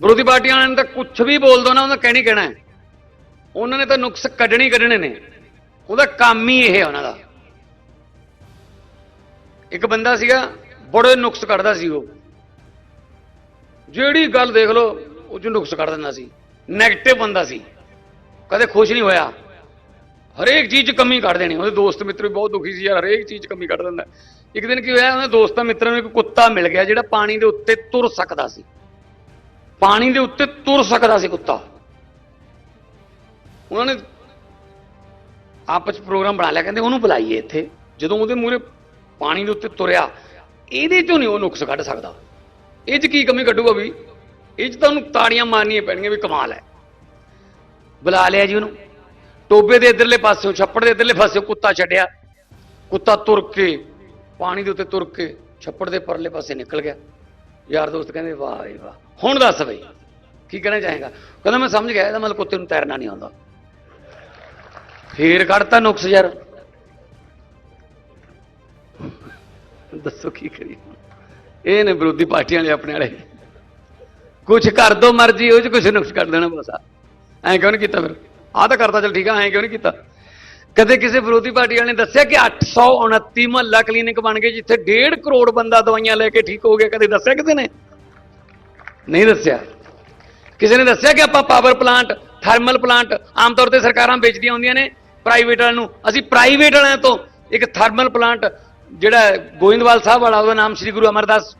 ਵਿਰੋਧੀ ਪਾਰਟੀਆਂ ਵਾਲਿਆਂ ਨੇ ਤਾਂ ਕੁਝ ਵੀ ਬੋਲ ਦੋ ਨਾ, ਉਹਨਾਂ ਕਹਿਣੀ ਕਹਿਣਾ ਹੈ। ਉਹਨਾਂ ਨੇ ਤਾਂ ਨੁਕਸ ਕੱਢਣੇ ਕੱਢਣੇ ਨੇ। ਉਹਦਾ ਕੰਮ ਹੀ ਇਹ ਉਹਨਾਂ ਦਾ। ਇੱਕ ਬੰਦਾ ਸੀਗਾ, ਬੜੇ ਨੁਕਸ ਕੱਢਦਾ ਸੀ ਉਹ। ਜਿਹੜੀ ਗੱਲ ਦੇਖ ਲਓ, ਉਹ ਚ ਨੁਕਸ ਕੱਢ ਦਿੰਦਾ ਸੀ। 네ਗੇਟਿਵ ਬੰਦਾ ਸੀ। ਕਦੇ ਖੁਸ਼ ਨਹੀਂ ਹੋਇਆ। ਹਰੇਕ ਚੀਜ਼ 'ਚ ਕਮੀ ਕੱਢ ਦੇਣੀ। ਉਹਦੇ ਦੋਸਤ ਮਿੱਤਰ ਵੀ ਬਹੁਤ ਦੁਖੀ ਸੀ ਯਾਰ, ਹਰੇਕ ਚੀਜ਼ 'ਚ ਕਮੀ ਕੱਢ ਦਿੰਦਾ। ਇੱਕ ਦਿਨ ਕੀ ਹੋਇਆ, ਉਹਦੇ ਦੋਸਤਾਂ ਮਿੱਤਰਾਂ ਨੂੰ ਇੱਕ ਕੁੱਤਾ ਮਿਲ ਗਿਆ, ਜਿਹੜਾ ਪਾਣੀ ਦੇ ਉੱਤੇ ਤੁਰ ਸਕਦਾ ਸੀ। ਪਾਣੀ ਦੇ ਉੱਤੇ ਤੁਰ ਸਕਦਾ ਸੀ ਕੁੱਤਾ। ਉਹਨਾਂ ਨੇ ਆਪਸ 'ਚ ਪ੍ਰੋਗਰਾਮ ਬਣਾ ਲਿਆ, ਕਹਿੰਦੇ ਉਹਨੂੰ ਬੁਲਾਈਏ ਇੱਥੇ। ਜਦੋਂ ਉਹਦੇ ਮੂਹਰੇ ਪਾਣੀ ਦੇ ਉੱਤੇ ਤੁਰਿਆ, ਇਹਦੇ ਚੋਂ ਨਹੀਂ ਉਹ ਨੁਕਸ ਕੱਢ ਸਕਦਾ। ਇਹ 'ਚ ਕੀ ਕਮੀ ਕੱਢੂਗਾ ਵੀ? ਇਹ 'ਚ ਤਾਂ ਉਹਨੂੰ ਤਾੜੀਆਂ ਮਾਰਨੀਆਂ ਪੈਣਗੀਆਂ ਵੀ ਕਮਾਲ ਹੈ। ਬੁਲਾ ਲਿਆ ਜੀ ਉਹਨੂੰ। ਟੋਬੇ ਦੇ ਇਧਰਲੇ ਪਾਸਿਓਂ, ਛੱਪੜ ਦੇ ਇਧਰਲੇ ਪਾਸਿਓਂ ਕੁੱਤਾ ਛੱਡਿਆ। ਕੁੱਤਾ ਤੁਰ ਕੇ, ਪਾਣੀ ਦੇ ਉੱਤੇ ਤੁਰ ਕੇ, ਛੱਪੜ ਦੇ ਪਰਲੇ ਪਾਸੇ ਨਿਕਲ ਗਿਆ। ਯਾਰ ਦੋਸਤ ਕਹਿੰਦੇ, ਵਾਹ ਜੀ ਵਾਹ। ਹੁਣ ਦੱਸ ਬਈ, ਕੀ ਕਹਿਣਾ ਚਾਹੇਗਾ? ਕਹਿੰਦਾ, ਮੈਂ ਸਮਝ ਗਿਆ, ਇਹਦਾ ਮਤਲਬ ਕੁੱਤੇ ਨੂੰ ਤੈਰਨਾ ਨਹੀਂ ਆਉਂਦਾ। ਫੇਰ ਕੱਢਤਾ ਨੁਕਸ ਯਾਰ। ਦੱਸੋ ਕੀ ਕਰੀਏ ਇਹ ਨੇ ਵਿਰੋਧੀ ਪਾਰਟੀਆਂ ਵਾਲੇ ਆਪਣੇ ਵਾਲੇ। ਕੁਝ ਕਰ ਦੋ ਮਰਜ਼ੀ, ਉਹ ਚ ਕੁਝ ਨੁਕਸ ਕਰ ਦੇਣਾ ਬਸ ਐਂ ਕਿਉਂ ਨਹੀਂ ਕੀਤਾ ਫਿਰ? ਆਹ ਤਾਂ ਕਰਤਾ, ਚਲ ਠੀਕ ਆ, ਐਂ ਕਿਉਂ ਨਹੀਂ ਕੀਤਾ? ਕਦੇ ਕਿਸੇ ਵਿਰੋਧੀ ਪਾਰਟੀ ਵਾਲੇ ਨੇ ਦੱਸਿਆ ਕਿ 829 ਮਹੱਲਾ ਕਲੀਨਿਕ ਬਣ ਗਏ, ਜਿੱਥੇ 1.5 ਕਰੋੜ ਬੰਦਾ ਦਵਾਈਆਂ ਲੈ ਕੇ ਠੀਕ ਹੋ ਗਿਆ, ਕਦੇ ਦੱਸਿਆ ਕਿਸੇ ਨੇ? ਨਹੀਂ ਦੱਸਿਆ। ਕਿਸੇ ਨੇ ਦੱਸਿਆ ਕਿ ਆਪਾਂ ਪਾਵਰ ਪਲਾਂਟ ਥਰਮਲ ਪਲਾਂਟ ਆਮ ਤੌਰ ਤੇ ਸਰਕਾਰਾਂ ਵੇਚਦੀਆਂ ਹੁੰਦੀਆਂ ਨੇ ਪ੍ਰਾਈਵੇਟ ਵਾਲਿਆਂ ਨੂੰ? ਅਸੀਂ ਪ੍ਰਾਈਵੇਟ ਵਾਲਿਆਂ ਤੋਂ ਇੱਕ ਥਰਮਲ ਪਲਾਂਟ ਜਿਹੜਾ ਗੋਇੰਦਵਾਲ ਸਾਹਿਬ ਵਾਲਾ, ਉਹਦਾ ਨਾਮ ਸ੍ਰੀ ਗੁਰੂ ਅਮਰਦਾਸ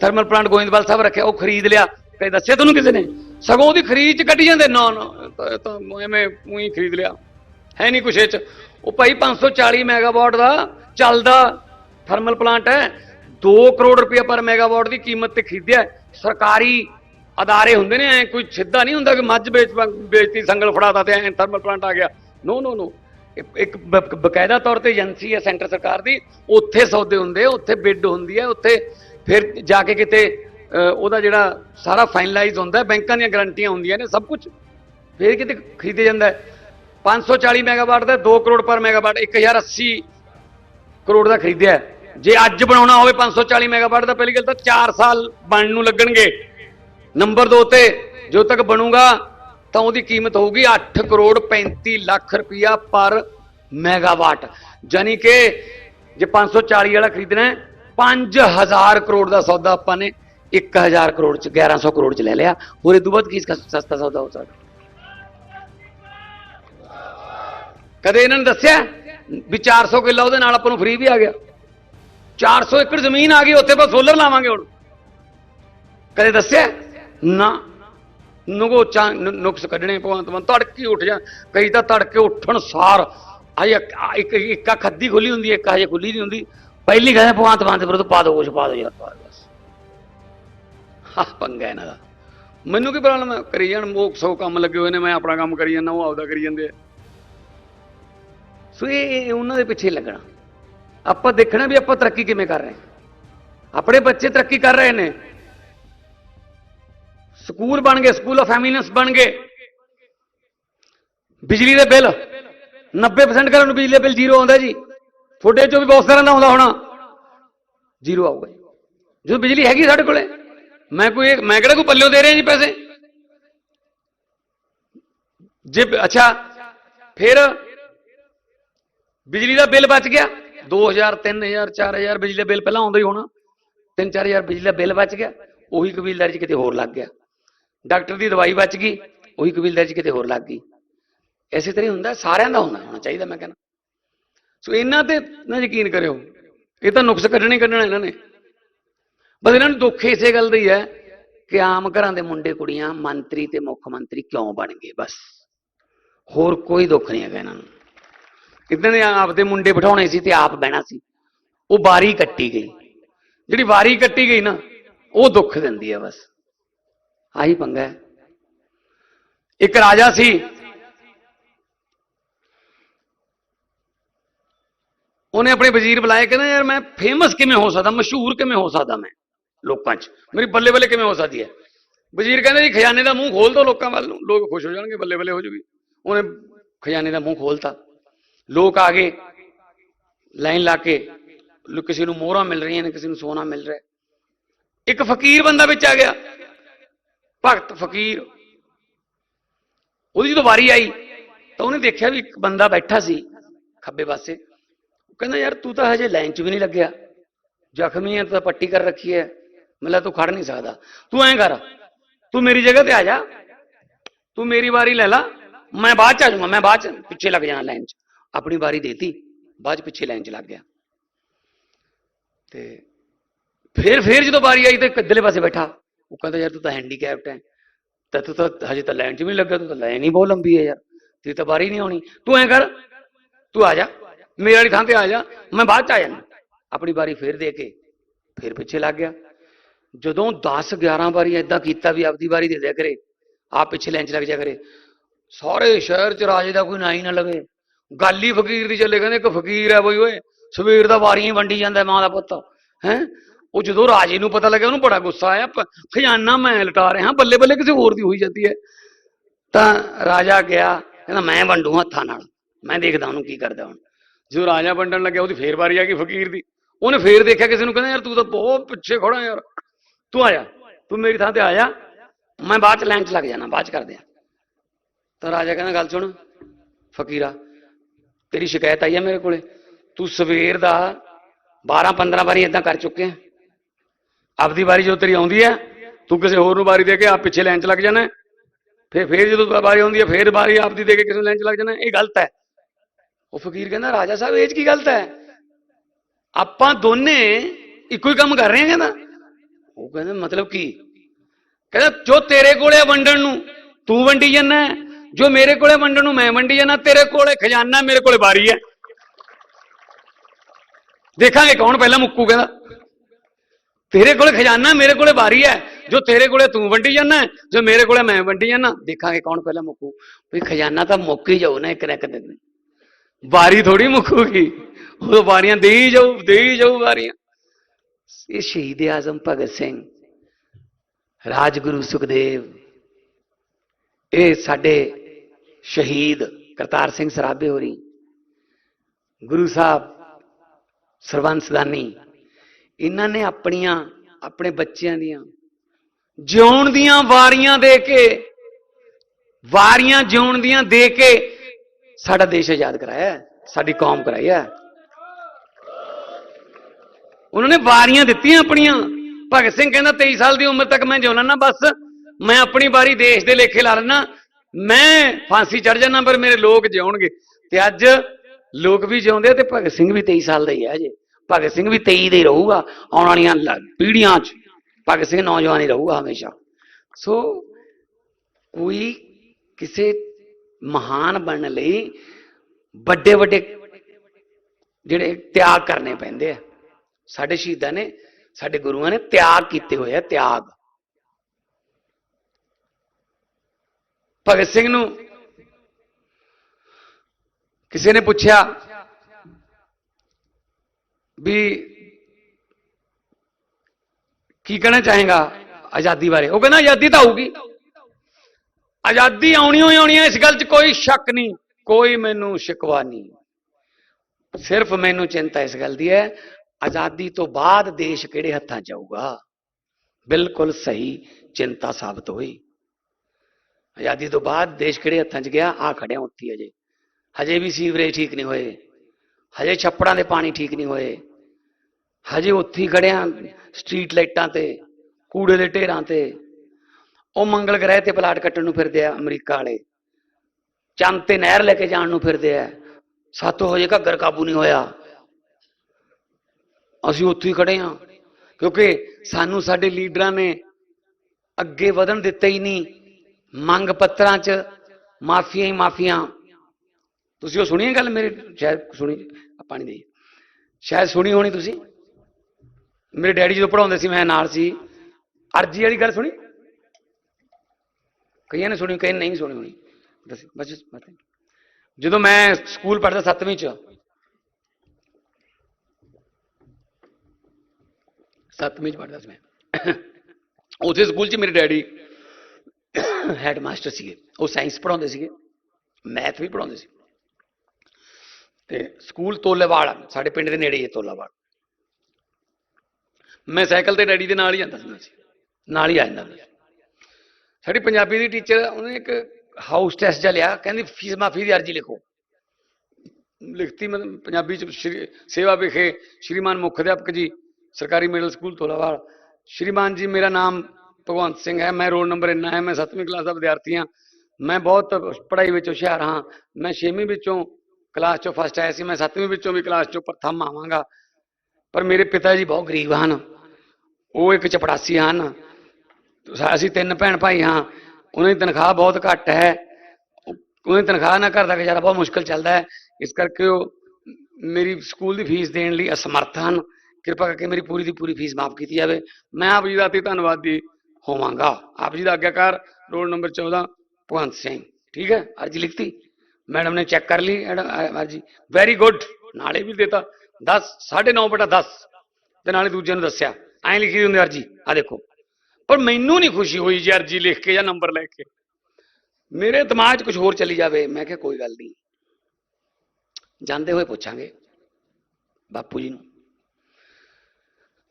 ਥਰਮਲ ਪਲਾਂਟ ਗੋਇੰਦਵਾਲ ਸਾਹਿਬ ਰੱਖਿਆ, ਉਹ ਖਰੀਦ ਲਿਆ। ਕਦੇ ਦੱਸਿਆ ਤੁਹਾਨੂੰ ਕਿਸੇ ਨੇ? ਸਗੋਂ ਉਹਦੀ ਖਰੀਦ ਚ ਕੱਢੀ ਜਾਂਦੇ ਨਾ ਨਾ ਐਵੇਂ ਉਹੀ ਖਰੀਦ ਲਿਆ। ਹੈ ਨਹੀਂ ਕੁਛ ਇਹ ਚ। ਉਹ ਭਾਈ 540 ਮੈਗਾਵਾਟ ਦਾ ਚੱਲਦਾ ਥਰਮਲ ਪਲਾਂਟ ਹੈ। 2 ਕਰੋੜ ਰੁਪਏ ਪਰ ਮੈਗਾਵਾਟ ਦੀ ਕੀਮਤ ਤੇ ਖਰੀਦਿਆ ਸਰਕਾਰੀ ਅਦਾਰੇ ਹੁੰਦੇ ਨੇ, ਐ ਕੋਈ ਸਿੱਧਾ ਨਹੀਂ ਹੁੰਦਾ ਕਿ ਮੱਝ ਵੇਚ ਵੇਚਤੀ, ਸੰਗਲ ਫੜਾਤਾ ਤੇ ਐ ਥਰਮਲ ਪਲਾਂਟ ਆ ਗਿਆ। ਨੋ ਨੋ ਨੋ ਇੱਕ ਬਕਾਇਦਾ ਤੌਰ ਤੇ ਏਜੰਸੀ ਹੈ ਸੈਂਟਰ ਸਰਕਾਰ ਦੀ। ਉੱਥੇ ਸੌਦੇ ਹੁੰਦੇ ਉੱਥੇ ਬਿੱਡ ਹੁੰਦੀ ਹੈ, ਉੱਥੇ ਫਿਰ ਜਾ ਕੇ ਕਿਤੇ ਉਹਦਾ ਜਿਹੜਾ ਸਾਰਾ ਫਾਈਨਲਾਈਜ਼ ਹੁੰਦਾ ਬੈਂਕਾਂ ਦੀਆਂ ਗਾਰੰਟੀਆਂ ਹੁੰਦੀਆਂ ਨੇ, ਸਭ ਕੁਝ ਫਿਰ ਕਿਤੇ ਖਰੀਦੇ ਜਾਂਦਾ ਹੈ। 540 ਮੈਗਾਵਾਟ ਦਾ 2 ਕਰੋੜ ਪਰ ਮੈਗਾਵਾਟ 1080 ਕਰੋੜ ਦਾ ਖਰੀਦਿਆ ਜੇ ਅੱਜ ਬਣਾਉਣਾ ਹੋਵੇ 540 ਮੈਗਾਵਾਟ ਦਾ ਪਹਿਲੀ ਗੱਲ ਤਾਂ 4 ਸਾਲ ਬਣਨ ਨੂੰ ਲੱਗਣਗੇ। ਨੰਬਰ 2 ਤੇ ਜਦੋਂ ਤੱਕ ਬਣੂਗਾ ਤਾਂ ਉਹਦੀ ਕੀਮਤ ਹੋਊਗੀ 8 ਕਰੋੜ 35 ਲੱਖ ਰੁਪਇਆ ਪਰ ਮੈਗਾਵਾਟ। ਜਾਨੀ ਕਿ ਜੇ 540 ਵਾਲਾ ਖਰੀਦਣਾ ਹੈ 5000 ਕਰੋੜ ਦਾ ਸੌਦਾ ਆਪਾਂ ਨੇ 1000 ਕਰੋੜ ਚ 1100 ਕਰੋੜ ਚ ਲੈ ਲਿਆ। ਹੋਰ ਇਹ ਤੋਂ ਬਾਅਦ ਕੀ ਸਸਤਾ ਸੌਦਾ ਹੋ ਸਕਦਾ? ਕਦੇ ਇਹਨਾਂ ਨੇ ਦੱਸਿਆ ਵੀ 400 ਕਿੱਲਾ ਉਹਦੇ ਨਾਲ ਆਪਾਂ ਨੂੰ ਫ੍ਰੀ ਵੀ ਆ ਗਿਆ। 400 ਏਕੜ ਜ਼ਮੀਨ ਆ ਗਈ, ਉੱਥੇ ਆਪਾਂ ਸੋਲਰ ਲਾਵਾਂਗੇ ਹੁਣ। ਕਦੇ ਦੱਸਿਆ? ਨਾ। ਨਗੋਚਾਂ ਨ- ਨੁਕਸ ਕੱਢਣੇ ਭਗਵੰਤ ਮਾਨ, ਤੜਕੇ ਉੱਠ ਜਾ। ਕਈ ਤਾਂ ਤੜਕੇ ਉੱਠਣ ਸਾਰ ਅਜੇ ਇੱਕ ਇੱਕ ਅੱਖ ਅੱਧੀ ਖੁੱਲੀ ਹੁੰਦੀ, ਇੱਕ ਹਜੇ ਖੁੱਲੀ ਨਹੀਂ ਹੁੰਦੀ। ਪਹਿਲੀ ਗੱਲ ਭਗਵੰਤ ਮਾਨ ਦੇ ਵਿਰੁੱਧ ਪਾ ਦੋ ਕੁਛ, ਪਾ ਦੋ ਯਾਰ, ਪਾ ਬਸ। ਹਾਂ, ਪੰਗਾ ਇਹਨਾਂ ਦਾ। ਮੈਨੂੰ ਕੀ ਪ੍ਰੋਬਲਮ ਹੈ ਕਰੀ ਜਾਣ ਉਹ ਸੌ ਕੰਮ ਲੱਗੇ ਹੋਏ ਨੇ, ਮੈਂ ਆਪਣਾ ਕੰਮ ਕਰੀ ਜਾਂਦਾ, ਉਹ ਆਪਦਾ ਕਰੀ ਜਾਂਦੇ ਆ। ਸੋ ਇਹ ਉਹਨਾਂ ਦੇ ਪਿੱਛੇ ਲੱਗਣਾ। ਆਪਾਂ ਦੇਖਣਾ ਵੀ ਆਪਾਂ ਤਰੱਕੀ ਕਿਵੇਂ ਕਰ ਰਹੇ ਹਾਂ। ਆਪਣੇ ਬੱਚੇ ਤਰੱਕੀ ਕਰ ਰਹੇ ਨੇ। ਸਕੂਲ ਬਣ ਗਏ, ਸਕੂਲ ਆਫ ਐਮੀਨੈਂਸ ਬਣ ਗਏ। ਬਿਜਲੀ ਦੇ ਬਿੱਲ। 90% ਘਰਾਂ ਨੂੰ ਬਿਜਲੀ ਦਾ ਬਿੱਲ ਜ਼ੀਰੋ ਆਉਂਦਾ ਜੀ। ਤੁਹਾਡੇ ਚੋਂ ਵੀ ਬਹੁਤ ਸਾਰਿਆਂ ਦਾ ਆਉਂਦਾ ਹੋਣਾ। ਜ਼ੀਰੋ ਆਊਗਾ ਜੀ। ਜਦੋਂ ਬਿਜਲੀ ਹੈਗੀ ਸਾਡੇ ਕੋਲੇ। ਮੈਂ ਕੋਈ ਮੈਂ ਕਿਹੜਾ ਕੋਈ ਪੱਲਿਓ ਦੇ ਰਿਹਾ ਜੀ ਪੈਸੇ? ਜੇ ਅੱਛਾ, ਫਿਰ ਬਿਜਲੀ ਦਾ ਬਿੱਲ ਬਚ ਗਿਆ। 2000 3000 4000 ਬਿਜਲੀ ਦਾ ਬਿੱਲ ਪਹਿਲਾਂ ਆਉਂਦਾ ਹੀ ਹੋਣਾ। 3-4000 ਬਿਜਲੀ ਦਾ ਬਿੱਲ ਬਚ ਗਿਆ। ਉਹੀ ਕਬੀਲਦਾਰੀ 'ਚ ਕਿਤੇ ਹੋਰ ਲੱਗ ਗਿਆ। ਡਾਕਟਰ ਦੀ ਦਵਾਈ ਬਚ ਗਈ। ਉਹੀ ਕਬੀਲਦਾਰੀ 'ਚ ਕਿਤੇ ਹੋਰ ਲੱਗ ਗਈ। ਐਸੇ ਤਰ੍ਹਾਂ ਹੀ ਹੁੰਦਾ, ਸਾਰਿਆਂ ਦਾ ਹੁੰਦਾ, ਹੋਣਾ ਚਾਹੀਦਾ ਮੈਂ ਕਹਿੰਦਾ। ਸੋ ਇਹਨਾਂ ਤੇ ਨਾ ਯਕੀਨ ਕਰਿਓ। ਇਹ ਤਾਂ ਨੁਕਸ ਕੱਢਣੇ ਹੀ ਕੱਢਣਾ ਇਹਨਾਂ ਨੇ। ਬਸ ਇਹਨਾਂ ਨੂੰ ਦੁੱਖ ਇਸੇ ਗੱਲ ਦਾ ਹੀ ਹੈ ਕਿ ਆਮ ਘਰਾਂ ਦੇ ਮੁੰਡੇ ਕੁੜੀਆਂ ਮੰਤਰੀ ਤੇ ਮੁੱਖ ਮੰਤਰੀ ਕਿਉਂ ਬਣ ਗਏ? ਬਸ। ਹੋਰ ਕੋਈ ਦੁੱਖ ਨਹੀਂ ਹੈਗਾ ਇਹਨਾਂ ਨੂੰ। ਕਿਤੇ ਨੇ ਆਪਦੇ ਮੁੰਡੇ ਬਿਠਾਉਣੇ ਸੀ ਤੇ ਆਪ ਬਹਿਣਾ ਸੀ। ਉਹ ਵਾਰੀ ਕੱਟੀ ਗਈ। ਜਿਹੜੀ ਵਾਰੀ ਕੱਟੀ ਗਈ ਨਾ, ਉਹ ਦੁੱਖ ਦਿੰਦੀ ਹੈ ਬਸ। ਆਹੀ ਪੰਗਾ ਹੈ। ਇੱਕ ਰਾਜਾ ਸੀ। ਉਹਨੇ ਆਪਣੇ ਵਜ਼ੀਰ ਬੁਲਾਏ, ਕਹਿੰਦਾ, ਯਾਰ ਮੈਂ ਫੇਮਸ ਕਿਵੇਂ ਹੋ ਸਕਦਾ? ਮਸ਼ਹੂਰ ਕਿਵੇਂ ਹੋ ਸਕਦਾ ਮੈਂ? ਲੋਕਾਂ 'ਚ। ਮੇਰੀ ਬੱਲੇ ਬੱਲੇ ਕਿਵੇਂ ਹੋ ਸਕਦੀ ਹੈ? ਵਜ਼ੀਰ ਕਹਿੰਦਾ, ਜੀ, ਖਜ਼ਾਨੇ ਦਾ ਮੂੰਹ ਖੋਲ ਦੋ ਲੋਕਾਂ ਵੱਲ ਨੂੰ। ਲੋਕ ਖੁਸ਼ ਹੋ ਜਾਣਗੇ, ਬੱਲੇ ਬੱਲੇ ਹੋ ਜੂਗੀ। ਉਹਨੇ ਖਜ਼ਾਨੇ ਦਾ ਮੂੰਹ ਖੋਲਤਾ। ਲੋਕ ਆ ਗਏ, ਲਾਈਨ ਲਾ ਕੇ ਕਿਸੇ ਨੂੰ ਮੋਹਰਾਂ ਮਿਲ ਰਹੀਆਂ ਨੇ, ਕਿਸੇ ਨੂੰ ਸੋਨਾ ਮਿਲ ਰਿਹਾ। ਇੱਕ ਫਕੀਰ ਬੰਦਾ ਵਿੱਚ ਆ ਗਿਆ, ਭਗਤ ਫਕੀਰ। ਉਹਦੀ ਜਦੋਂ ਵਾਰੀ ਆਈ, ਤਾਂ ਉਹਨੇ ਦੇਖਿਆ ਵੀ ਇੱਕ ਬੰਦਾ ਬੈਠਾ ਸੀ, ਖੱਬੇ ਪਾਸੇ। ਉਹ ਕਹਿੰਦਾ, ਯਾਰ ਤੂੰ ਤਾਂ ਹਜੇ ਲਾਈਨ 'ਚ ਵੀ ਨਹੀਂ ਲੱਗਿਆ। ਜ਼ਖਮੀ ਹੈ ਤੂੰ ਤਾਂ ਪੱਟੀ ਕਰ ਰੱਖੀ ਹੈ। ਮਤਲਬ ਤੂੰ ਖੜ ਨਹੀਂ ਸਕਦਾ। ਤੂੰ ਐਂ ਕਰ, ਤੂੰ ਮੇਰੀ ਜਗ੍ਹਾ ਤੇ ਆ ਜਾ। ਤੂੰ ਮੇਰੀ ਵਾਰੀ ਲੈ ਲਾ। ਮੈਂ ਬਾਅਦ ਚ ਆ ਜਾਊਂਗਾ, ਮੈਂ ਬਾਅਦ ਚ ਪਿੱਛੇ ਲੱਗ ਜਾਣਾ ਲਾਈਨ 'ਚ। ਆਪਣੀ ਵਾਰੀ ਦੇਤੀ, ਬਾਅਦ ਚ ਪਿੱਛੇ ਲਾਈਨ 'ਚ ਲੱਗ ਗਿਆ। ਤੇ ਫਿਰ ਫਿਰ ਜਦੋਂ ਵਾਰੀ ਆਈ ਤੇ ਕਿੱਧਰਲੇ ਪਾਸੇ ਬੈਠਾ, ਉਹ ਕਹਿੰਦਾ, ਯਾਰ ਤੂੰ ਤਾਂ ਹੈਂਡੀਕੈਪਟ ਹੈ ਤਾਂ ਤੂੰ ਤਾਂ ਹਜੇ ਤਾਂ ਲਾਈਨ 'ਚ ਵੀ ਨਹੀਂ ਲੱਗਾ ਤੂੰ ਤਾਂ ਲਾਈਨ ਹੀ ਬਹੁਤ ਲੰਬੀ ਹੈ ਯਾਰ। ਤੇਰੀ ਤਾਂ ਵਾਰੀ ਨਹੀਂ ਆਉਣੀ। ਤੂੰ ਐਂ ਕਰ, ਤੂੰ ਆ ਜਾ। ਮੇਰੇ ਵਾਲੀ ਥਾਂ ਤੇ ਆ ਜਾ। ਮੈਂ ਬਾਅਦ ਚ ਆ ਜਾਣਾ ਆਪਣੀ ਵਾਰੀ ਫੇਰ ਦੇ ਕੇ, ਫਿਰ ਪਿੱਛੇ ਲੱਗ ਗਿਆ। ਜਦੋਂ 10 11 ਵਾਰੀ ਐਦਾਂ ਕੀਤਾ ਵੀ ਆਪਦੀ ਵਾਰੀ ਦੇ ਦਿਆ ਕਰੇ, ਆਪ ਪਿੱਛੇ ਲੈਂਚ ਲੱਗ ਜਾ ਕਰੇ, ਸਾਰੇ ਸ਼ਹਿਰ ਚ ਰਾਜੇ ਦਾ ਕੋਈ ਨਾਂ ਹੀ ਨਾ ਲਵੇ। ਗੱਲ ਹੀ ਫਕੀਰ ਦੀ ਚੱਲੇ ਕਹਿੰਦੇ ਇੱਕ ਫਕੀਰ ਹੈ ਬਈ ਓਏ, ਸਵੇਰ ਦਾ ਵਾਰੀਆਂ ਵੰਡੀ ਜਾਂਦਾ ਮਾਂ ਦਾ ਪੁੱਤ, ਹੈ? ਉਹ ਜਦੋਂ ਰਾਜੇ ਨੂੰ ਪਤਾ ਲੱਗਿਆ ਉਹਨੂੰ ਬੜਾ ਗੁੱਸਾ ਆਇਆ ਖਜ਼ਾਨਾ ਮੈਂ ਲਟਾ ਰਿਹਾ ਬੱਲੇ ਬੱਲੇ ਕਿਸੇ ਹੋਰ ਦੀ ਹੋਈ ਜਾਂਦੀ ਹੈ। ਤਾਂ ਰਾਜਾ ਗਿਆ, ਕਹਿੰਦਾ ਮੈਂ ਵੰਡੂ ਹੱਥਾਂ ਨਾਲ, ਮੈਂ ਦੇਖਦਾ ਉਹਨੂੰ ਕੀ ਕਰਦਾ ਹੁਣ। ਜਦੋਂ ਰਾਜਾ ਵੰਡਣ ਲੱਗਿਆ, ਉਹਦੀ ਫੇਰ ਵਾਰੀ ਆ ਗਈ ਫਕੀਰ ਦੀ। ਉਹਨੇ ਫੇਰ ਦੇਖਿਆ ਕਿਸੇ ਨੂੰ ਕਹਿੰਦਾ, ਯਾਰ ਤੂੰ ਤਾਂ ਬਹੁਤ ਪਿੱਛੇ ਖੜਾ ਯਾਰ, ਤੂੰ ਆਇਆ, ਤੂੰ ਮੇਰੀ ਥਾਂ ਤੇ ਆਇਆ, ਮੈਂ ਬਾਅਦ ਚ ਲਾਈਨ ਚ ਲੱਗ ਜਾਣਾ, ਬਾਅਦ ਚ ਕਰਦੇ ਆ ਤਾਂ ਰਾਜਾ ਕਹਿੰਦਾ, ਗੱਲ ਸੁਣ, ਫਕੀਰਾ ਤੇਰੀ ਸ਼ਿਕਾਇਤ ਆਈ ਹੈ ਮੇਰੇ ਕੋਲੇ? ਤੂੰ ਸਵੇਰ ਦਾ 12 15 ਵਾਰੀ ਇਦਾਂ ਕਰ ਚੁੱਕੇ ਆਪਦੀ ਵਾਰੀ ਜਦੋਂ ਤੇਰੀ ਆਉਂਦੀ ਹੈ, ਤੂੰ ਕਿਸੇ ਹੋਰ ਨੂੰ ਵਾਰੀ ਦੇ ਕੇ ਆਪ ਪਿੱਛੇ ਲਾਈਨ ਚ ਲੱਗ ਜਾਣਾ ਹੈ। ਫਿਰ ਫਿਰ ਜਦੋਂ ਵਾਰੀ ਆਉਂਦੀ ਹੈ, ਫਿਰ ਵਾਰੀ ਆਪਦੀ ਦੇ ਕੇ ਕਿਸੇ ਨੂੰ ਲਾਈਨ ਚ ਲੱਗ ਜਾਣਾ ਇਹ ਗਲਤ ਹੈ। ਉਹ ਫਕੀਰ ਕਹਿੰਦਾ, ਰਾਜਾ ਸਾਹਿਬ, ਇਹ 'ਚ ਕੀ ਗਲਤ ਹੈ? ਆਪਾਂ ਦੋਨੇ ਇੱਕੋ ਹੀ ਕੰਮ ਕਰ ਰਹੇ ਹਾਂ, ਕਹਿੰਦਾ। ਉਹ ਕਹਿੰਦਾ, ਮਤਲਬ ਕੀ? ਕਹਿੰਦਾ, ਜੋ ਤੇਰੇ ਕੋਲੇ ਆ ਵੰਡਣ ਨੂੰ, ਤੂੰ ਵੰਡੀ ਜਾਂਦਾ ਜੋ ਮੇਰੇ ਕੋਲੇ ਵੰਡਣ ਨੂੰ ਮੈਂ ਵੰਡੀ ਜਾਂਦਾ ਤੇਰੇ ਕੋਲੇ ਖਜ਼ਾਨਾ, ਮੇਰੇ ਕੋਲੇ ਬਾਰੀ ਹੈ ਦੇਖਾਂਗੇ ਕੌਣ ਪਹਿਲਾਂ ਮੁੱਕੂ ਕਹਿੰਦਾ ਤੇਰੇ ਕੋਲੇ ਖਜ਼ਾਨਾ, ਮੇਰੇ ਕੋਲੇ ਬਾਰੀ ਹੈ ਜੋ ਤੇਰੇ ਕੋਲੇ ਤੂੰ ਵੰਡੀ ਜਾਂਦਾ, ਜੋ ਮੇਰੇ ਕੋਲੇ ਮੈਂ ਵੰਡੀ ਜਾਂਦਾ, ਦੇਖਾਂਗੇ ਕੌਣ ਪਹਿਲਾਂ ਮੁੱਕੂ। ਵੀ ਖਜ਼ਾਨਾ ਤਾਂ ਮੁੱਕ ਹੀ ਜਾਊ ਨਾ ਇੱਕ ਨਾ ਇੱਕ ਦਿਨ। ਵਾਰੀ ਥੋੜੀ ਮੁੱਕੂਗੀ। ਉਹ ਵਾਰੀਆਂ ਦੇਈ ਜਾਊ ਦੇਈ ਜਾਊ ਵਾਰੀਆਂ। ਇਹ ਸ਼ਹੀਦ ਆਜ਼ਮ ਭਗਤ ਸਿੰਘ, ਰਾਜਗੁਰੂ ਸੁਖਦੇਵ, ਇਹ ਸਾਡੇ ਸ਼ਹੀਦ ਕਰਤਾਰ ਸਿੰਘ ਸਰਾਭੇ ਹੋਰੀ, ਗੁਰੂ ਸਾਹਿਬ ਸਰਬੰਸ ਦਾਨੀ, ਇਹਨਾਂ ਨੇ ਆਪਣੀਆਂ, ਆਪਣੇ ਬੱਚਿਆਂ ਦੀਆਂ ਜਿਉਣ ਦੀਆਂ ਵਾਰੀਆਂ ਦੇ ਕੇ, ਵਾਰੀਆਂ ਜਿਉਣ ਦੀਆਂ ਦੇ ਕੇ ਸਾਡਾ ਦੇਸ਼ ਆਜ਼ਾਦ ਕਰਾਇਆ ਸਾਡੀ ਕੌਮ ਕਰਾਈ ਹੈ। ਉਹਨਾਂ ਨੇ ਵਾਰੀਆਂ ਦਿੱਤੀਆਂ ਆਪਣੀਆਂ। ਭਗਤ ਸਿੰਘ ਕਹਿੰਦਾ 23 ਸਾਲ ਦੀ ਉਮਰ ਤੱਕ ਮੈਂ ਜਿਉਣਾ ਨਾ ਬਸ, ਮੈਂ ਆਪਣੀ ਵਾਰੀ ਦੇਸ਼ ਦੇ ਲੇਖੇ ਲਾ ਲੈਣਾ ਮੈਂ ਫਾਂਸੀ ਚੜ ਜਾਣਾ ਪਰ ਮੇਰੇ ਲੋਕ ਜਿਉਣਗੇ। ਤੇ ਅੱਜ ਲੋਕ ਵੀ ਜਿਉਂਦੇ ਆ ਤੇ ਭਗਤ ਸਿੰਘ ਵੀ 23 ਸਾਲ ਦਾ ਹੀ ਹੈ ਅਜੇ ਭਗਤ ਸਿੰਘ ਵੀ 23 ਦਾ ਹੀ ਰਹੂਗਾ, ਆਉਣ ਵਾਲੀਆਂ ਲ- ਪੀੜ੍ਹੀਆਂ 'ਚ। ਭਗਤ ਸਿੰਘ ਨੌਜਵਾਨ ਹੀ ਰਹੂਗਾ ਹਮੇਸ਼ਾ। ਸੋ ਕੋਈ ਕਿਸੇ ਮਹਾਨ ਬਣਨ ਲਈ ਵੱਡੇ ਵੱਡੇ ਜਿਹੜੇ ਤਿਆਗ ਕਰਨੇ ਪੈਂਦੇ ਆ। ਸਾਡੇ ਸ਼ਹੀਦਾਂ ਨੇ, ਸਾਡੇ ਗੁਰੂਆਂ ਨੇ ਤਿਆਗ ਕੀਤੇ ਹੋਏ ਆ, ਤਿਆਗ। ਭਗਤ ਸਿੰਘ ਨੂੰ ਕਿਸੇ ਨੇ ਪੁੱਛਿਆ ਵੀ ਕੀ ਕਹਿਣਾ ਚਾਹੇਗਾ ਆਜ਼ਾਦੀ ਬਾਰੇ? ਉਹ ਕਹਿੰਦਾ ਆਜ਼ਾਦੀ ਤਾਂ ਆਊਗੀ। ਆਜ਼ਾਦੀ ਆਉਣੀ ਹੋਈ ਆਉਣੀ ਹੈ ਇਸ ਗੱਲ 'ਚ ਕੋਈ ਸ਼ੱਕ ਨਹੀਂ, ਕੋਈ ਮੈਨੂੰ ਸ਼ਿਕਵਾ ਨਹੀਂ। ਸਿਰਫ ਮੈਨੂੰ ਚਿੰਤਾ ਇਸ ਗੱਲ ਦੀ ਹੈ, ਆਜ਼ਾਦੀ ਤੋਂ ਬਾਅਦ ਦੇਸ਼ ਕਿਹੜੇ ਹੱਥਾਂ ਜਾਊਗਾ ਬਿਲਕੁਲ ਸਹੀ ਚਿੰਤਾ ਸਾਬਤ ਹੋਈ। ਆਜ਼ਾਦੀ ਤੋਂ ਬਾਅਦ ਦੇਸ਼ ਕਿਹੜੇ ਹੱਥਾਂ 'ਚ ਗਿਆ? ਆ ਖੜਿਆ ਉੱਥੇ ਹੀ ਅਜੇ। ਹਜੇ ਵੀ ਸੀਵਰੇਜ ਠੀਕ ਨਹੀਂ ਹੋਏ। ਹਜੇ ਛੱਪੜਾਂ ਦੇ ਪਾਣੀ ਠੀਕ ਨਹੀਂ ਹੋਏ। ਹਜੇ ਉੱਥੇ ਹੀ ਖੜਿਆ ਸਟਰੀਟ ਲਾਈਟਾਂ ਤੇ, ਕੂੜੇ ਦੇ ਢੇਰਾਂ ਤੇ। ਉਹ ਮੰਗਲ ਗ੍ਰਹਿ ਤੇ ਪਲਾਟ ਕੱਟਣ ਨੂੰ ਫਿਰਦੇ ਆ ਅਮਰੀਕਾ ਵਾਲੇ। ਚੰਦ ਤੇ ਨਹਿਰ ਲੈ ਕੇ ਜਾਣ ਨੂੰ ਫਿਰਦੇ ਆ। ਸਾਤੋਂ ਹਜੇ ਘੱਗਰ ਕਾਬੂ ਨਹੀਂ ਹੋਇਆ। ਅਸੀਂ ਉੱਥੇ ਹੀ ਖੜੇ ਹਾਂ। ਕਿਉਂਕਿ ਸਾਨੂੰ ਸਾਡੇ ਲੀਡਰਾਂ ਨੇ ਅੱਗੇ ਵਧਣ ਦਿੱਤਾ ਹੀ ਨਹੀਂ। ਮੰਗ ਪੱਤਰਾਂ 'ਚ ਮਾਫੀਆਂ ਹੀ ਮਾਫੀਆਂ। ਤੁਸੀਂ ਉਹ ਸੁਣੀ ਗੱਲ ਮੇਰੀ? ਸ਼ਾਇਦ ਸੁਣੀ ਪਾਣੀ ਦੇ ਸ਼ਾਇਦ ਸੁਣੀ ਹੋਣੀ ਤੁਸੀਂ? ਮੇਰੇ ਡੈਡੀ ਜਦੋਂ ਪੜਾਉਂਦੇ ਸੀ, ਮੈਂ ਨਾਲ ਸੀ। ਅਰਜੀ ਵਾਲੀ ਗੱਲ ਸੁਣੀ? ਕਈਆਂ ਨੇ ਸੁਣੀ ਕਈ ਨਹੀਂ ਸੁਣੀ ਹੋਣੀ। ਦੱਸ, ਬਸ ਬਸ। ਜਦੋਂ ਮੈਂ ਸਕੂਲ ਪੜ੍ਹਦਾ 7ਵੀਂ ਚ 7ਵੀਂ ਚ ਪੜ੍ਹਦਾ ਸੀ ਮੈਂ। ਉਸੇ ਸਕੂਲ ਚ ਮੇਰੇ ਡੈਡੀ ਹੈਡ ਮਾਸਟਰ ਸੀਗੇ, ਉਹ ਸਾਇੰਸ ਪੜ੍ਹਾਉਂਦੇ ਸੀਗੇ ਮੈਥ ਵੀ ਪੜ੍ਹਾਉਂਦੇ ਸੀ। ਤੇ ਸਕੂਲ ਤੋਲੇਵਾਲ ਸਾਡੇ ਪਿੰਡ ਦੇ ਨੇੜੇ ਹੀ ਹੈ ਤੋਲਾਵਾਲ ਮੈਂ ਸਾਈਕਲ ਤੇ ਡੈਡੀ ਦੇ ਨਾਲ ਹੀ ਜਾਂਦਾ ਹੁੰਦਾ ਸੀ, ਨਾਲ ਹੀ ਆ ਜਾਂਦਾ ਸੀ। ਸਾਡੀ ਪੰਜਾਬੀ ਦੀ ਟੀਚਰ ਉਹਨੇ ਇੱਕ ਹਾਊਸ ਟੈਸਟ ਜਿਹਾ ਲਿਆ, ਕਹਿੰਦੀ ਫੀਸ ਮਾਫੀ ਦੀ ਅਰਜ਼ੀ ਲਿਖੋ। ਲਿਖਤੀ ਮਤਲਬ ਪੰਜਾਬੀ ਚ ਸ਼੍ਰੀ, ਸੇਵਾ ਵਿਖੇ ਸ਼੍ਰੀਮਾਨ ਮੁੱਖ ਅਧਿਆਪਕ ਜੀ, ਸਰਕਾਰੀ ਮਿਡਲ ਸਕੂਲ ਤੋਲਾਵਾਲ ਸ਼੍ਰੀਮਾਨ ਜੀ, ਮੇਰਾ ਨਾਮ ਭਗਵੰਤ ਸਿੰਘ ਹੈ, ਮੈਂ ਰੋਲ ਨੰਬਰ ਇੰਨਾ ਹੈ, ਮੈਂ 7ਵੀਂ ਕਲਾਸ ਦਾ ਵਿਦਿਆਰਥੀ ਹਾਂ। ਮੈਂ ਬਹੁਤ ਪੜ੍ਹਾਈ ਵਿੱਚ ਹੁਸ਼ਿਆਰ ਹਾਂ। ਮੈਂ 6ਵੀਂ ਵਿੱਚੋਂ ਕਲਾਸ ਚੋਂ ਫਸਟ ਆਇਆ ਸੀ, ਮੈਂ 7ਵੀਂ ਵਿੱਚੋਂ ਵੀ ਕਲਾਸ ਚੋਂ ਪ੍ਰਥਮ ਆਵਾਂਗਾ। ਪਰ ਮੇਰੇ ਪਿਤਾ ਜੀ ਬਹੁਤ ਗਰੀਬ ਹਨ। ਉਹ ਇੱਕ ਚਪੜਾਸੀ ਹਨ। ਅਸੀਂ ਤਿੰਨ ਭੈਣ ਭਾਈ ਹਾਂ। ਉਹਨਾਂ ਦੀ ਤਨਖਾਹ ਬਹੁਤ ਘੱਟ ਹੈ। ਉਹ- ਉਹਨਾਂ ਦੀ ਤਨਖਾਹ ਨਾਲ ਘਰ ਦਾ ਗੁਜ਼ਾਰਾ ਬਹੁਤ ਮੁਸ਼ਕਲ ਚੱਲਦਾ ਹੈ। ਇਸ ਕਰਕੇ ਉਹ ਮੇਰੀ ਸਕੂਲ ਦੀ ਫੀਸ ਦੇਣ ਲਈ ਅਸਮਰਥ ਹਨ। ਕਿਰਪਾ ਕਰਕੇ ਮੇਰੀ ਪੂਰੀ ਦੀ ਪੂਰੀ ਫੀਸ ਮਾਫ ਕੀਤੀ ਜਾਵੇ। ਮੈਂ ਆਪ ਜੀ ਦਾ ਅਤੀ ਧੰਨਵਾਦੀ ਹੋਵਾਂਗਾ। ਆਪ ਜੀ ਦਾ ਆਗਿਆਕਾਰ ਰੋਲ ਨੰਬਰ 14 ਭਗਵੰਤ ਸਿੰਘ। ਠੀਕ ਹੈ? ਅਰਜੀ ਲਿਖਤੀ। ਮੈਡਮ ਨੇ ਚੈੱਕ ਕਰ ਲਈ ਅਰਜੀ ਵੈਰੀ ਗੁੱਡ ਨਾਲੇ ਵੀ ਦਿੱਤਾ। 10 9.5 ਬਟਾ 10 ਤੇ ਨਾਲੇ ਦੂਜੇ ਨੂੰ ਦੱਸਿਆ। ਐਂ ਲਿਖੀ ਹੁੰਦੀ ਅਰਜੀ। ਆ ਦੇਖੋ। ਪਰ ਮੈਨੂੰ ਨਹੀਂ ਖੁਸ਼ੀ ਹੋਈ ਜੀ ਅਰਜੀ ਲਿਖ ਕੇ ਜਾਂ ਨੰਬਰ ਲੈ ਕੇ। ਮੇਰੇ ਦਿਮਾਗ 'ਚ ਕੁਝ ਹੋਰ ਚੱਲੀ ਜਾਵੇ। ਮੈਂ ਕਿਹਾ ਕੋਈ ਗੱਲ ਨਹੀਂ ਜਾਂਦੇ ਹੋਏ ਪੁੱਛਾਂਗੇ। ਬਾਪੂ ਜੀ ਨੂੰ।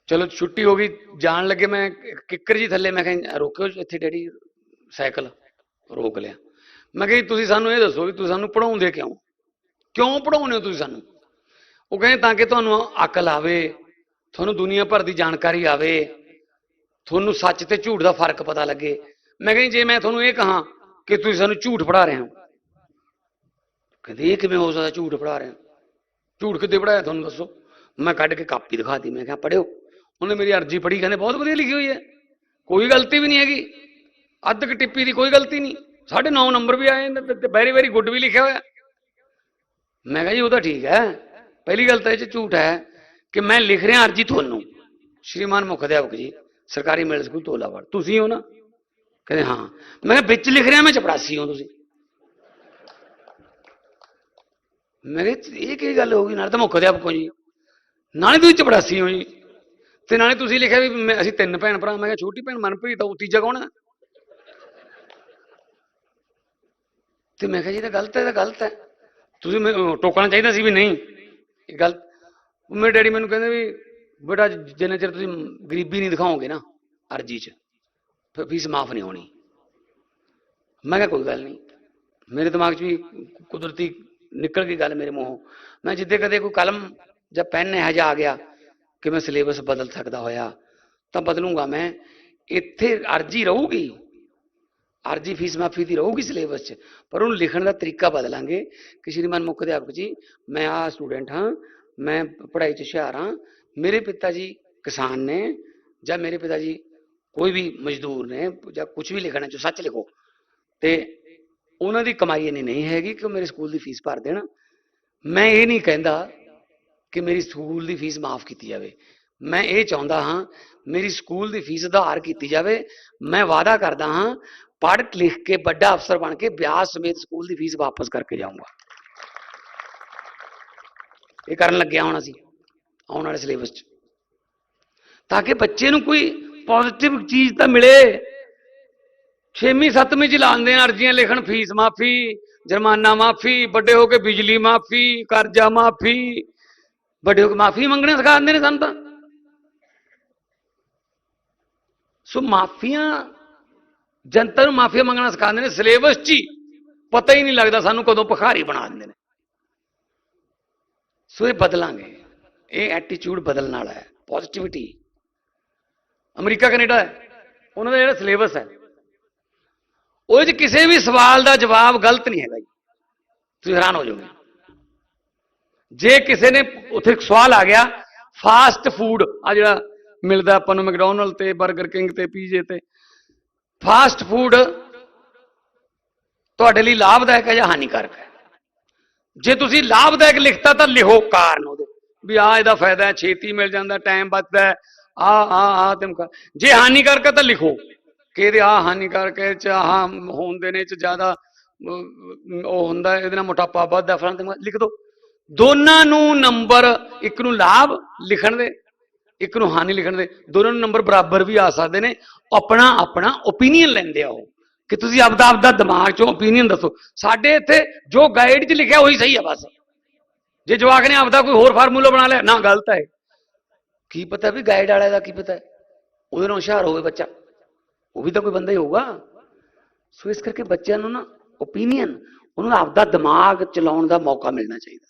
ਚਲੋ ਛੁੱਟੀ ਹੋ ਗਈ ਜਾਣ ਲੱਗੇ ਮੈਂ ਕਿੱਕਰ ਜੀ ਥੱਲੇ ਮੈਂ ਕਿਹਾ ਰੋਕਿਓ ਇੱਥੇ ਡੈਡੀ ਸਾਈਕਲ ਰੋਕ ਲਿਆ। ਮੈਂ ਕਿਹਾ ਜੀ ਤੁਸੀਂ ਸਾਨੂੰ ਇਹ ਦੱਸੋ ਵੀ ਤੁਸੀਂ ਸਾਨੂੰ ਪੜਾਉਂਦੇ ਕਿਉਂ? ਕਿਉਂ ਪੜਾਉਂਦੇ ਹੋ ਤੁਸੀਂ ਸਾਨੂੰ? ਉਹ ਕਹਿੰਦੇ ਤਾਂ ਕਿ ਤੁਹਾਨੂੰ ਅਕਲ ਆਵੇ ਤੁਹਾਨੂੰ ਦੁਨੀਆ ਭਰ ਦੀ ਜਾਣਕਾਰੀ ਆਵੇ ਤੁਹਾਨੂੰ ਸੱਚ ਤੇ ਝੂਠ ਦਾ ਫ਼ਰਕ ਪਤਾ ਲੱਗੇ। ਮੈਂ ਕਿਹਾ ਜੀ, ਜੇ ਮੈਂ ਤੁਹਾਨੂੰ ਇਹ ਕਹਾਂ ਕਿ ਤੁਸੀਂ ਸਾਨੂੰ ਝੂਠ ਪੜਾ ਰਹੇ ਹੋ। ਕਹਿੰਦੇ ਇਹ ਕਿਵੇਂ ਹੋ ਸਕਦਾ ਝੂਠ ਪੜਾ ਰਹੇ ਹੋ? ਝੂਠ ਕਿੱਦੇ ਪੜਾਇਆ ਤੁਹਾਨੂੰ ਦੱਸੋ? ਮੈਂ ਕੱਢ ਕੇ ਕਾਪੀ ਦਿਖਾਤੀ ਮੈਂ ਕਿਹਾ ਪੜਿਓ ਉਹਨੇ ਮੇਰੀ ਅਰਜੀ ਪੜ੍ਹੀ ਕਹਿੰਦੇ ਬਹੁਤ ਵਧੀਆ ਲਿਖੀ ਹੋਈ ਹੈ। ਕੋਈ ਗਲਤੀ ਵੀ ਨਹੀਂ ਹੈਗੀ। ਅੱਧ ਕੁ ਟਿੱਪੀ ਦੀ ਕੋਈ ਗਲਤੀ ਨਹੀਂ। ਸਾਢੇ 9 ਨੰਬਰ ਵੀ ਆਏ ਨੇ ਤੇ ਵੈਰੀ ਵੈਰੀ ਗੁੱਡ ਵੀ ਲਿਖਿਆ ਹੋਇਆ। ਮੈਂ ਕਿਹਾ ਜੀ, ਉਹ ਤਾਂ ਠੀਕ ਹੈ। ਪਹਿਲੀ ਗੱਲ ਤਾਂ ਇਹ ਚ ਝੂਠ ਹੈ ਕਿ ਮੈਂ ਲਿਖ ਰਿਹਾ ਅਰਜੀ ਤੁਹਾਨੂੰ। ਸ਼੍ਰੀਮਾਨ ਮੁੱਖ ਅਧਿਆਪਕ ਜੀ, ਸਰਕਾਰੀ ਮਿਡਲ ਸਕੂਲ ਤੋਲਾਵਾਲ ਤੁਸੀਂ ਹੋ ਨਾ? ਕਹਿੰਦੇ ਹਾਂ। ਮੈਂ ਕਿਹਾ, ਵਿੱਚ ਲਿਖ ਰਿਹਾ, ਮੈਂ ਚਪੜਾਸੀ ਹਾਂ ਤੁਸੀਂ। ਮੈਂ ਕਿਹਾ, ਇਹ ਕੀ ਗੱਲ ਹੋ ਗਈ? ਨਾਲ ਤਾਂ ਮੁੱਖ ਅਧਿਆਪਕ ਹੋ ਜੀ। ਨਾਲੇ ਤੁਸੀਂ ਚਪੜਾਸੀ ਹੋ ਜੀ। ਤੇ ਨਾਲੇ ਤੁਸੀਂ ਲਿਖਿਆ ਵੀ ਮੈਂ- ਅਸੀਂ ਤਿੰਨ ਭੈਣ ਭਰਾ, ਮੈਂ ਕਿਹਾ ਛੋਟੀ ਭੈਣ ਮਨਪ੍ਰੀਤ ਆ ਉਹ ਤੀਜਾ ਕੌਣ ਹੈ ਤੇ ਮੈਂ ਕਿਹਾ ਜੀ, ਇਹ ਤਾਂ ਗਲਤ ਹੈ, ਇਹ ਤਾਂ ਗਲਤ ਹੈ। ਤੁਸੀਂ ਮੈਨੂੰ ਟੋਕਣਾ ਚਾਹੀਦਾ ਸੀ ਵੀ ਨਹੀਂ। ਇਹ ਗਲਤ ਉਹ ਮੇਰੇ ਡੈਡੀ ਮੈਨੂੰ ਕਹਿੰਦੇ ਵੀ, ਬੇਟਾ ਜਿੰਨਾ ਚਿਰ ਤੁਸੀਂ ਗਰੀਬੀ ਨਹੀਂ ਦਿਖਾਓਗੇ ਨਾ ਅਰਜੀ 'ਚ, ਫਿਰ ਫੀਸ ਮਾਫ ਨਹੀਂ ਹੋਣੀ। ਮੈਂ ਕਿਹਾ ਕੋਈ ਗੱਲ ਨਹੀਂ। ਮੇਰੇ ਦਿਮਾਗ 'ਚ ਵੀ ਕੁਦਰਤੀ ਨਿਕਲ ਗਈ ਗੱਲ ਮੇਰੇ ਮੂੰਹੋਂ। ਮੈਂ ਜਿੱਦੇ ਕਦੇ ਕੋਈ ਕਲਮ ਜਾਂ ਪੈਨ ਇਹੋ ਜਿਹਾ ਆ ਗਿਆ ਕਿ ਮੈਂ ਸਿਲੇਬਸ ਬਦਲ ਸਕਦਾ ਹੋਇਆ, ਤਾਂ ਬਦਲੂੰਗਾ ਮੈਂ। ਇੱਥੇ ਅਰਜੀ ਰਹੂਗੀ। ਅਰਜੀ ਫੀਸ ਮਾਫੀ ਦੀ ਰਹੂਗੀ ਸਿਲੇਬਸ 'ਚ, ਪਰ ਉਹਨੂੰ ਲਿਖਣ ਦਾ ਤਰੀਕਾ ਬਦਲਾਂਗੇ। ਕਿ ਸ਼੍ਰੀਮਾਨ ਮੁੱਖ ਅਧਿਆਪਕ ਜੀ, ਮੈਂ ਆ ਸਟੂਡੈਂਟ ਹਾਂ, ਮੈਂ ਪੜ੍ਹਾਈ 'ਚ ਹੁਸ਼ਿਆਰ ਹਾਂ। ਮੇਰੇ ਪਿਤਾ ਜੀ ਕਿਸਾਨ ਨੇ ਜਾਂ ਮੇਰੇ ਪਿਤਾ ਜੀ ਕੋਈ ਵੀ ਮਜ਼ਦੂਰ ਨੇ ਜਾਂ ਕੁਝ ਵੀ ਲਿਖਣਾ ਜੋ ਸੱਚ ਲਿਖੋ, ਤੇ ਉਹਨਾਂ ਦੀ ਕਮਾਈ ਇੰਨੀ ਨਹੀਂ ਹੈਗੀ ਕਿ ਉਹ ਮੇਰੇ ਸਕੂਲ ਦੀ ਫੀਸ ਭਰ ਦੇਣ। ਮੈਂ ਇਹ ਨਹੀਂ ਕਹਿੰਦਾ ਕਿ ਮੇਰੀ ਸਕੂਲ ਦੀ ਫੀਸ ਮਾਫ ਕੀਤੀ ਜਾਵੇ। ਮੈਂ ਇਹ ਚਾਹੁੰਦਾ ਹਾਂ, ਮੇਰੀ ਸਕੂਲ ਦੀ ਫੀਸ ਉਧਾਰ ਕੀਤੀ ਜਾਵੇ। ਮੈਂ ਵਾਅਦਾ ਕਰਦਾ ਹਾਂ, ਪੜ੍ਹ ਲਿਖ ਕੇ ਵੱਡਾ ਅਫਸਰ ਬਣ ਕੇ ਵਿਆਹ ਸਮੇਤ ਸਕੂਲ ਦੀ ਫੀਸ ਵਾਪਸ ਕਰਕੇ ਜਾਊਂਗਾ। ਇਹ ਕਰਨ ਲੱਗਿਆ ਹੁਣ ਅਸੀਂ, ਆਉਣ ਵਾਲੇ ਸਿਲੇਬਸ 'ਚ। ਤਾਂ ਕਿ ਬੱਚੇ ਨੂੰ ਕੋਈ ਪੋਜ਼ਿਟਿਵ ਚੀਜ਼ ਤਾਂ ਮਿਲੇ। ਛੇਵੀਂ, ਸੱਤਵੀਂ ਚ ਲਾਉਂਦੇ ਆ ਅਰਜ਼ੀਆਂ, ਲਿਖਣ ਫੀਸ ਮਾਫੀ, ਜੁਰਮਾਨਾ ਮਾਫੀ, ਵੱਡੇ ਹੋ ਕੇ ਬਿਜਲੀ ਮਾਫੀ, ਕਰਜ਼ਾ ਮਾਫੀ। ਵੱਡੇ ਹੋ ਕੇ ਮਾਫੀ ਮੰਗਣੇ ਦਿੰਦੇ ਨੇ ਸਾਨੂੰ ਤਾਂ। ਸੋ ਮਾਫੀਆਂ, ਜਨਤਾ ਨੂੰ ਮਾਫੀਆ ਮੰਗਣਾ ਸਿਖਾਉਂਦੇ ਨੇ, ਸਿਲੇਬਸ 'ਚ ਹੀ ਪਤਾ ਹੀ ਨਹੀਂ ਲੱਗਦਾ ਸਾਨੂੰ ਕਦੋਂ ਭਿਖਾਰੀ ਬਣਾ ਦਿੰਦੇ ਨੇ। ਸੋ ਇਹ ਬਦਲਾਂਗੇ। ਇਹ ਐਟੀਟਿਊਡ ਬਦਲਣ ਵਾਲਾ ਹੈ ਪੋਜ਼ਿਟਿਵਿਟੀ ਅਮਰੀਕਾ, ਕੈਨੇਡਾ ਹੈ, ਉਹਨਾਂ ਦਾ ਜਿਹੜਾ ਸਿਲੇਬਸ ਹੈ। ਉਹਦੇ 'ਚ ਕਿਸੇ ਵੀ ਸਵਾਲ ਦਾ ਜਵਾਬ ਗਲਤ ਨਹੀਂ ਹੈਗਾ ਜੀ। ਤੁਸੀਂ ਹੈਰਾਨ ਹੋ ਜਾਓਗੇ। ਜੇ ਕਿਸੇ ਨੇ ਉੱਥੇ ਸਵਾਲ ਆ ਗਿਆ ਫਾਸਟ ਫੂਡ ਆ ਜਿਹੜਾ ਮਿਲਦਾ ਆਪਾਂ ਨੂੰ ਮੈਕਡੋਨਲਡ ਤੇ 버ਗਰ ਕਿੰਗ ਤੇ ਪੀਜੇ ਤੇ ਫਾਸਟ ਫੂਡ ਤੁਹਾਡੇ ਲਈ ਲਾਭਦਾਇਕ ਹੈ ਜਾਂ ਹਾਨੀਕਾਰਕ ਹੈ? ਜੇ ਤੁਸੀਂ ਲਾਭਦਾਇਕ ਲਿਖਤਾ ਤਾਂ ਲਿਖੋ ਕਾਰਨ ਉਹਦੇ, ਵੀ ਆ ਇਹਦਾ ਫਾਇਦਾ ਹੈ, ਛੇਤੀ ਮਿਲ ਜਾਂਦਾ ਟਾਈਮ ਬਚਦਾ ਹੈ ਆ ਆ ਆ ਤਮਕਾ ਜੇ ਹਾਨੀਕਾਰਕ ਹੈ ਤਾਂ ਲਿਖੋ ਕਿ ਇਹਦੇ ਆ ਹਾਨੀਕਾਰਕ ਹੈ, ਚ ਆ ਹੁੰਦੇ ਨੇ, ਚ ਜ਼ਿਆਦਾ ਉਹ ਹੁੰਦਾ ਇਹਦੇ ਨਾਲ ਮੋਟਾਪਾ ਵੱਧਦਾ ਫਲਾਂ ਤੇ ਲਿਖ ਦੋ। ਦੋਨਾਂ ਨੂੰ ਨੰਬਰ, ਇੱਕ ਨੂੰ ਲਾਭ ਲਿਖਣ ਦੇ, ਇੱਕ ਨੂੰ ਹਾਨੀ ਲਿਖਣ ਦੇ, ਦੋਨਾਂ ਨੂੰ ਨੰਬਰ ਬਰਾਬਰ ਵੀ ਆ ਸਕਦੇ ਨੇ। ਆਪਣਾ ਆਪਣਾ ਓਪੀਨੀਅਨ ਲੈਂਦੇ ਆ ਉਹ। ਕਿ ਤੁਸੀਂ ਆਪਦਾ ਆਪਦਾ ਦਿਮਾਗ ਚੋਂ ਓਪੀਨੀਅਨ ਦੱਸੋ। ਸਾਡੇ ਇੱਥੇ ਜੋ ਗਾਈਡ 'ਚ ਲਿਖਿਆ ਉਹੀ ਸਹੀ ਆ ਬਸ। ਜੇ ਜਵਾਕ ਨੇ ਆਪਦਾ ਕੋਈ ਹੋਰ ਫਾਰਮੂਲਾ ਬਣਾ ਲਿਆ, ਨਾ ਗਲਤ ਹੈ। ਕੀ ਪਤਾ ਵੀ ਗਾਈਡ ਵਾਲੇ ਦਾ ਕੀ ਪਤਾ ਉਹਦੇ ਨਾਲ ਹੁਸ਼ਿਆਰ ਹੋਵੇ ਬੱਚਾ। ਉਹ ਵੀ ਤਾਂ ਕੋਈ ਬੰਦਾ ਹੀ ਹੋਊਗਾ। ਸੋ ਇਸ ਕਰਕੇ ਬੱਚਿਆਂ ਨੂੰ ਨਾ ਓਪੀਨੀਅਨ ਉਹਨੂੰ ਆਪਦਾ ਦਿਮਾਗ ਚਲਾਉਣ ਦਾ ਮੌਕਾ ਮਿਲਣਾ ਚਾਹੀਦਾ।